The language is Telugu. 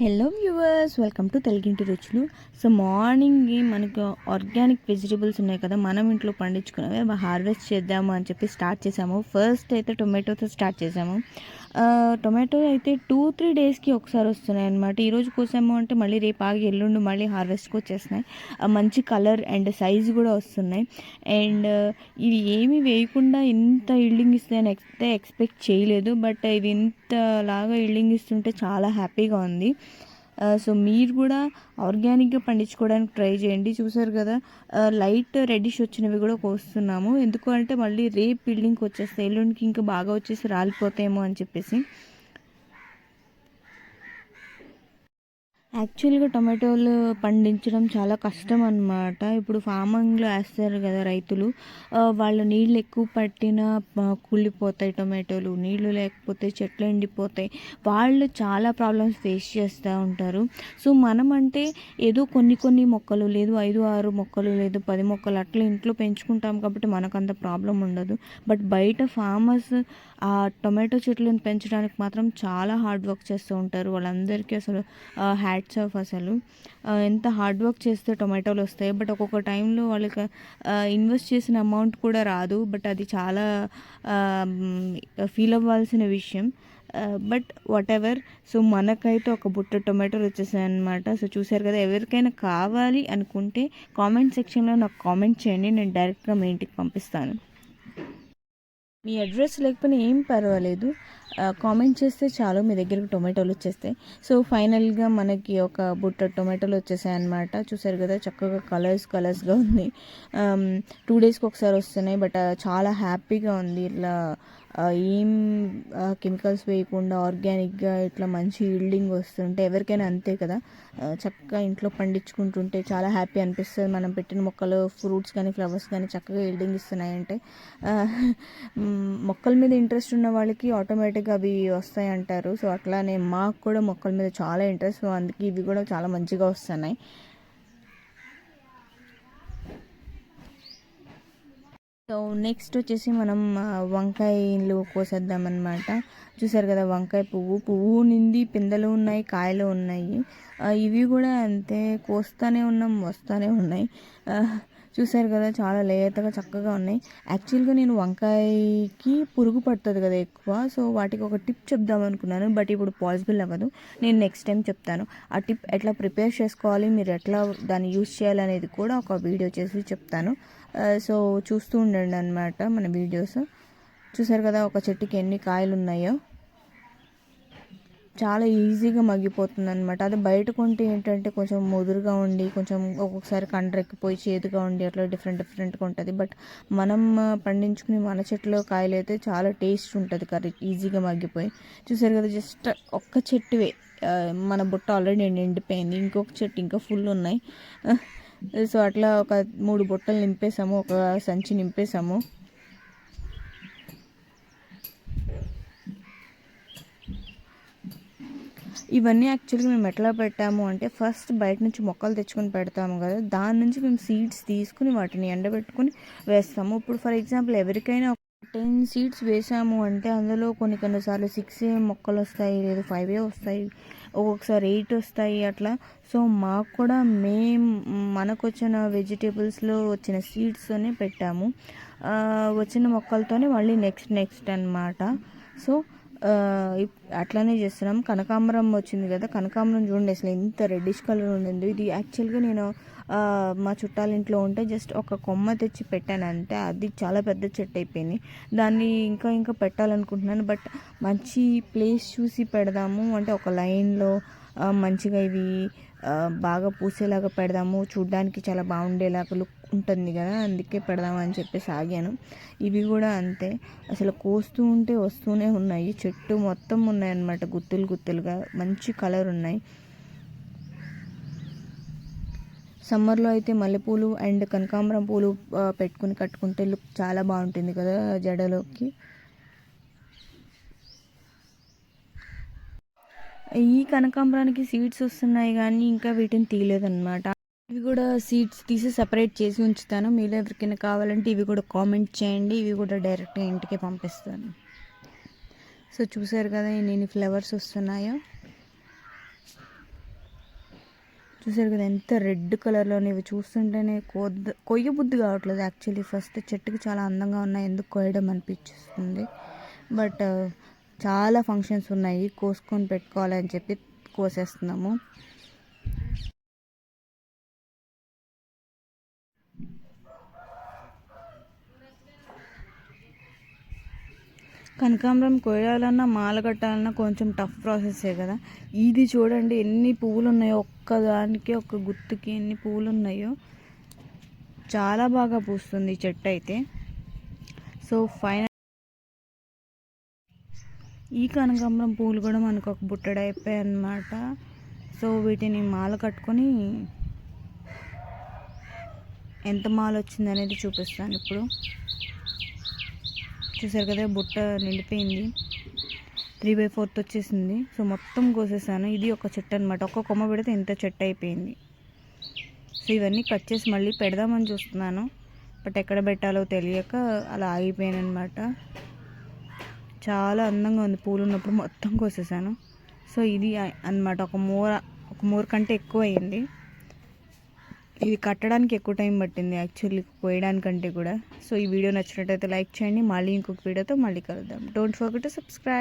హలో వ్యూవర్స్ వెల్కమ్ టు తెలుగింటి రుచులు సో మార్నింగ్ మనకు ఆర్గానిక్ వెజిటబుల్స్ ఉన్నాయి కదా మనం ఇంట్లో పండించుకున్నవి హార్వెస్ట్ చేద్దాము అని చెప్పి స్టార్ట్ చేసాము. ఫస్ట్ అయితే టొమాటోతో స్టార్ట్ చేసాము. టొమాటో అయితే టూ త్రీ డేస్కి ఒకసారి వస్తున్నాయి అనమాట ఈరోజు కోసాము అంటే మళ్ళీ రేపు ఆగి ఎల్లుండి మళ్ళీ హార్వెస్ట్కి వచ్చేస్తున్నాయి. మంచి కలర్ అండ్ సైజ్ కూడా వస్తున్నాయి. అండ్ ఇవి ఏమీ వేయకుండా ఇంత ఇల్డింగ్ ఇస్తాయని అయితే ఎక్స్పెక్ట్ చేయలేదు. బట్ ఇది ఇంతలాగా ఇల్డింగ్ ఇస్తుంటే చాలా హ్యాపీగా ఉంది. సో మీరు కూడా ఆర్గానిక్గా పండించుకోవడానికి ట్రై చేయండి. చూసారు కదా లైట్ రెడ్డిష్ వచ్చినవి కూడా కోస్తున్నాము. ఎందుకు అంటే మళ్ళీ రేపు బిల్డింగ్కి వచ్చేస్తాయి ఎల్లుండికి ఇంకా బాగా వచ్చేసి రాలిపోతాయేమో అని చెప్పేసి. యాక్చువల్గా టొమాటోలు పండించడం చాలా కష్టం అన్నమాట ఇప్పుడు ఫార్మింగ్లో వేస్తారు కదా రైతులు. వాళ్ళు నీళ్ళు ఎక్కువ పట్టినా కూలిపోతాయి టొమాటోలు. నీళ్ళు లేకపోతే చెట్లు ఎండిపోతాయి. వాళ్ళు చాలా ప్రాబ్లమ్స్ ఫేస్ చేస్తూ ఉంటారు. సో మనం అంటే ఏదో కొన్ని కొన్ని మొక్కలు లేదు ఐదు ఆరు మొక్కలు లేదు పది మొక్కలు అట్లా ఇంట్లో పెంచుకుంటాం కాబట్టి మనకు అంత ప్రాబ్లం ఉండదు. బట్ బయట ఫార్మర్స్ ఆ టొమాటో చెట్లను పెంచడానికి మాత్రం చాలా హార్డ్ వర్క్ చేస్తూ ఉంటారు. వాళ్ళందరికీ అసలు హ్యాట్స్ ఆఫ్ అసలు. ఎంత హార్డ్ వర్క్ చేస్తే టొమాటోలు వస్తాయి. బట్ ఒక్కొక్క టైంలో వాళ్ళకి ఇన్వెస్ట్ చేసిన అమౌంట్ కూడా రాదు. బట్ అది చాలా ఫీల్ అవ్వాల్సిన విషయం. బట్ వాట్ ఎవర్ సో మనకైతే ఒక బుట్ట టొమాటోలు వచ్చేసాయి అనమాట సో చూసారు కదా ఎవరికైనా కావాలి అనుకుంటే కామెంట్ సెక్షన్లో నాకు కామెంట్ చేయండి. నేను డైరెక్ట్గా మీ ఇంటికి పంపిస్తాను. మీ అడ్రస్ లేకపోయినా ఏం పర్వాలేదు. కామెంట్ చేస్తే చాలు మీ దగ్గరకు టొమాటోలు వచ్చేస్తాయి. సో ఫైనల్గా మనకి ఒక బుట్ట టొమాటోలు వచ్చేసాయి అనమాట చూసారు కదా చక్కగా కలర్స్ కలర్స్గా ఉంది. టూ డేస్కి ఒకసారి వస్తున్నాయి బట్ చాలా హ్యాపీగా ఉంది. ఇట్లా ఏం కెమికల్స్ వేయకుండా ఆర్గానిక్గా ఇట్లా మంచి ఈల్డింగ్ వస్తుంటే ఎవరికైనా అంతే కదా. చక్కగా ఇంట్లో పండించుకుంటుంటే చాలా హ్యాపీ అనిపిస్తుంది. మనం పెట్టిన మొక్కలు ఫ్రూట్స్ కానీ ఫ్లవర్స్ కానీ చక్కగా ఈల్డింగ్ ఇస్తున్నాయంటే మొక్కల మీద ఇంట్రెస్ట్ ఉన్న వాళ్ళకి ఆటోమేటిక్గా అవి వస్తాయి అంటారు సో అట్లానే మాకు కూడా మొక్కల మీద చాలా ఇంట్రెస్ట్. సో అందుకే ఇవి కూడా చాలా మంచిగా వస్తున్నాయి. సో నెక్స్ట్ వచ్చేసి మనం వంకాయలు కోసేద్దాం అనమాట చూసారు కదా వంకాయ పువ్వు. పువ్వు నింది పిందెలు ఉన్నాయి కాయలు ఉన్నాయి. ఇవి కూడా అంతే. కోస్తానే ఉన్నాం వస్తానే ఉన్నాయి. చూసారు కదా చాలా లేతగా చక్కగా ఉన్నాయి. యాక్చువల్గా నేను వంకాయకి పురుగు పడుతుంది కదా ఎక్కువ సో వాటికి ఒక టిప్ చెప్దాం అనుకున్నాను బట్ ఇప్పుడు పాసిబుల్ అవ్వదు. నేను నెక్స్ట్ టైం చెప్తాను. ఆ టిప్ ఎట్లా ప్రిపేర్ చేసుకోవాలి మీరు ఎట్లా దాన్ని యూస్ చేయాలనేది కూడా ఒక వీడియో చేసి చెప్తాను. సో చూస్తూ ఉండండి అనమాట మన వీడియోస్. చూసారు కదా ఒక చెట్టుకి ఎన్ని కాయలు ఉన్నాయో చాలా ఈజీగా మగ్గిపోతుంది అనమాట అది బయట కొంటే ఏంటంటే కొంచెం ముదురుగా ఉండి కొంచెం ఒక్కొక్కసారి కండ్రెక్కిపోయి చేదుగా ఉండి అట్లా డిఫరెంట్ డిఫరెంట్గా ఉంటుంది. బట్ మనం పండించుకుని పండించుకునే మన చెట్టులో కాయలు అయితే చాలా టేస్ట్ ఉంటుంది కర్రీ ఈజీగా మగ్గిపోయి. చూసారు కదా జస్ట్ ఒక్క చెట్టువే. మన బుట్ట ఆల్రెడీ నిండిపోయింది. ఇంకొక చెట్టు ఇంకా ఫుల్ ఉన్నాయి. సో అట్లా ఒక మూడు బుట్టలు నింపేసాము ఒక సంచి నింపేసాము. ఇవన్నీ యాక్చువల్గా మేము ఎట్లా పెట్టాము అంటే ఫస్ట్ బయట నుంచి మొక్కలు తెచ్చుకొని పెడతాము కదా దాని నుంచి మేము సీడ్స్ తీసుకుని వాటిని ఎండబెట్టుకుని వేస్తాము. ఇప్పుడు ఫర్ ఎగ్జాంపుల్ ఎవరికైనా టెన్ సీడ్స్ వేసాము అంటే అందులో కొన్ని కొన్నిసార్లు సిక్స్ మొక్కలు వస్తాయి లేదా ఫైవ్ ఏ వస్తాయి ఒక్కొక్కసారి ఎయిట్ వస్తాయి అట్లా. సో మాకు కూడా మేం మనకు వచ్చిన వెజిటేబుల్స్లో వచ్చిన సీడ్స్తోనే పెట్టాము. వచ్చిన మొక్కలతోనే మళ్ళీ నెక్స్ట్ నెక్స్ట్ అన్నమాట. సో అట్లానే చేస్తున్నాం. కనకాంబరం వచ్చింది కదా కనకాంబరం చూడండి అసలు ఎంత రెడ్డిష్ కలర్ ఉండింది. ఇది యాక్చువల్గా నేను మా చుట్టాల ఇంట్లో ఉంటే జస్ట్ ఒక కొమ్మ తెచ్చి పెట్టాను అంతే అది చాలా పెద్ద చెట్టు అయిపోయింది. దాన్ని ఇంకా ఇంకా పెట్టాలనుకుంటున్నాను. బట్ మంచి ప్లేస్ చూసి పెడదాము అంటే ఒక లైన్లో మంచిగా ఇవి బాగా పూసేలాగా పెడదాము. చూడ్డానికి చాలా బాగుండేలాగా లుక్ ఉంటుంది కదా అందుకే పెడదామని చెప్పి చెప్పేసి ఆగాను. ఇవి కూడా అంతే. అసలు కోస్తూ ఉంటే వస్తూనే ఉన్నాయి. చెట్టు మొత్తం ఉన్నాయన్నమాట గుత్తులు గుత్తులుగా. మంచి కలర్ ఉన్నాయి. సమ్మర్లో అయితే మల్లెపూలు అండ్ కనకాంబరం పూలు పెట్టుకుని కట్టుకుంటే లుక్ చాలా బాగుంటుంది కదా జడలోకి. ఈ కనకాంబరానికి సీడ్స్ వస్తున్నాయి కానీ ఇంకా వీటిని తీయలేదన్నమాట. ఇవి కూడా సీడ్స్ తీసి సపరేట్ చేసి ఉంచుతాను. మీరు ఎవరికైనా కావాలంటే ఇవి కూడా కామెంట్ చేయండి. ఇవి కూడా డైరెక్ట్గా ఇంటికి పంపిస్తాను. సో చూసారు కదా ఎన్ని ఫ్లవర్స్ వస్తున్నాయో. చూసారు కదా ఎంత రెడ్ కలర్లో ఇవి చూస్తుంటేనే కొద్ద కొయ్య బుద్ధి కావట్లేదు యాక్చువల్లీ. ఫస్ట్ చెట్టుకి చాలా అందంగా ఉన్నాయి. ఎందుకు కొయ్యడం అనిపించేస్తుంది బట్ చాలా ఫంక్షన్స్ ఉన్నాయి. కోసుకొని పెట్టుకోవాలని చెప్పి కోసేస్తున్నాము. కనకాంబరం కొయ్యాలన్నా మాల కట్టాలన్నా కొంచెం టఫ్ ప్రాసెసే కదా. ఇది చూడండి ఎన్ని పువ్వులు ఉన్నాయో ఒక్కదానికి ఒక్క గుత్తుకి ఎన్ని పువ్వులు ఉన్నాయో చాలా బాగా పూస్తుంది ఈ చెట్టు అయితే. సో ఫైనల్ ఈ కనకాంబరం పువ్వులు కూడా మనకు ఒక బుట్టడ అయిపోయాయి అన్నమాట. సో వీటిని మాల కట్టుకొని ఎంత మాల వచ్చిందనేది చూపిస్తాను ఇప్పుడు. చూసారు కదా బుట్ట నిండిపోయింది. త్రీ బై ఫోర్త్ వచ్చేసింది. సో మొత్తం కోసేసాను. ఇది ఒక చెట్టు అనమాట ఒక్క కొమ్మ పెడితే ఇంత చెట్టు అయిపోయింది. సో ఇవన్నీ కట్ చేసి మళ్ళీ పెడదామని చూస్తున్నాను. బట్ ఎక్కడ పెట్టాలో తెలియక అలా ఆగిపోయాను అనమాట చాలా అందంగా ఉంది. పూలు ఉన్నప్పుడు మొత్తం కోసేసాను. సో ఇది అన్నమాట. ఒక మూర ఒక మూర కంటే ఎక్కువ అయింది. ఇది కట్టడానికి ఎక్కువ టైం పట్టింది యాక్చువల్లీ కోయడానికంటే కూడా. సో ఈ వీడియో నచ్చినట్టయితే లైక్ చేయండి. మళ్ళీ ఇంకొక వీడియోతో మళ్ళీ కలుద్దాం. Don't forget to subscribe